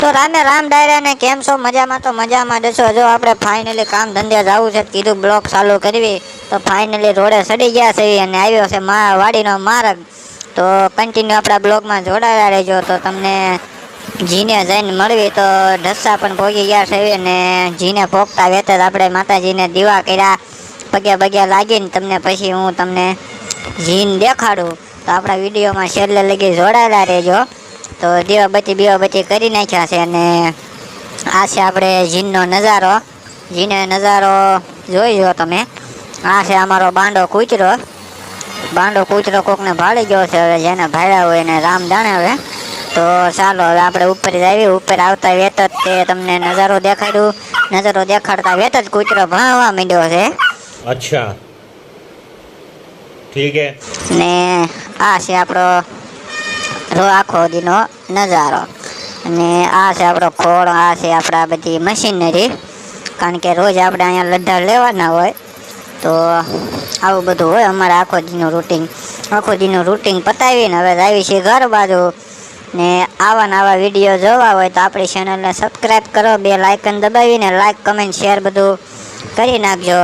તો રામે રામ ડાયરાને કેમ છો? મજામાં? તો મજામાં જશો જો આપણે ફાઇનલી કામ ધંધે જવું છે, કીધું બ્લોક ચાલુ કરવી. તો ફાઇનલી રોડે સડી ગયા છે અને આવ્યો છે મા વાડીનો માર્ગ. તો કન્ટિન્યુ આપણા બ્લોગમાં જોડાયા રહેજો. તો તમને જીને જઈને મળવી તો ઢસ્સા પણ ભોગી ગયા છે અને જીને ભોગતા વેતે આપણે માતાજીને દીવા કર્યા. પગ્યા પગ્યા લાગીને તમને પછી હું તમને જીન દેખાડું. તો આપણા વિડીયોમાં છેલ્લે લગી જોડાયેલા રહેજો. તો દીવાબત્તી બીવાબત્તી કરી નાખ્યા છે અને આ છે આપણે જીનનો નજારો. જીને નજારો જોઈ જો તમે. આ છે અમારો બાંડો કૂચરો બાંડો કૂચરો કોકને ભાળી ગયો છે હવે જેને ભાડ્યા હોય એને રામ જાણે હવે. તો ચાલો હવે આપણે ઉપર જ આવી ઉપર આવતા વેત જ તે તમને નજારો દેખાડ્યું. નજારો દેખાડતા વેત જ કૂચરો ભાવા માંડ્યો છે. અચ્છા. ઠીક ને આ છે આપણો રો આખો દીનો નજારો. અને આ છે આપણો ખોળ, આ છે આપણા બધી મશીનરી. કારણ કે રોજ આપણે અહીંયા લડ્ડા લેવાના હોય, તો આવું બધું હોય અમારે આખો દીનું રૂટિન આખો દીનું રૂટિન પતાવીને હવે આવી છે ઘર બાજુ. ને આવા નવા વીડિયો જોવા હોય તો આપણી ચેનલને સબસ્ક્રાઈબ કરો, બે લાઇકન દબાવીને લાઇક કમેન્ટ શેર બધું કરી નાખજો.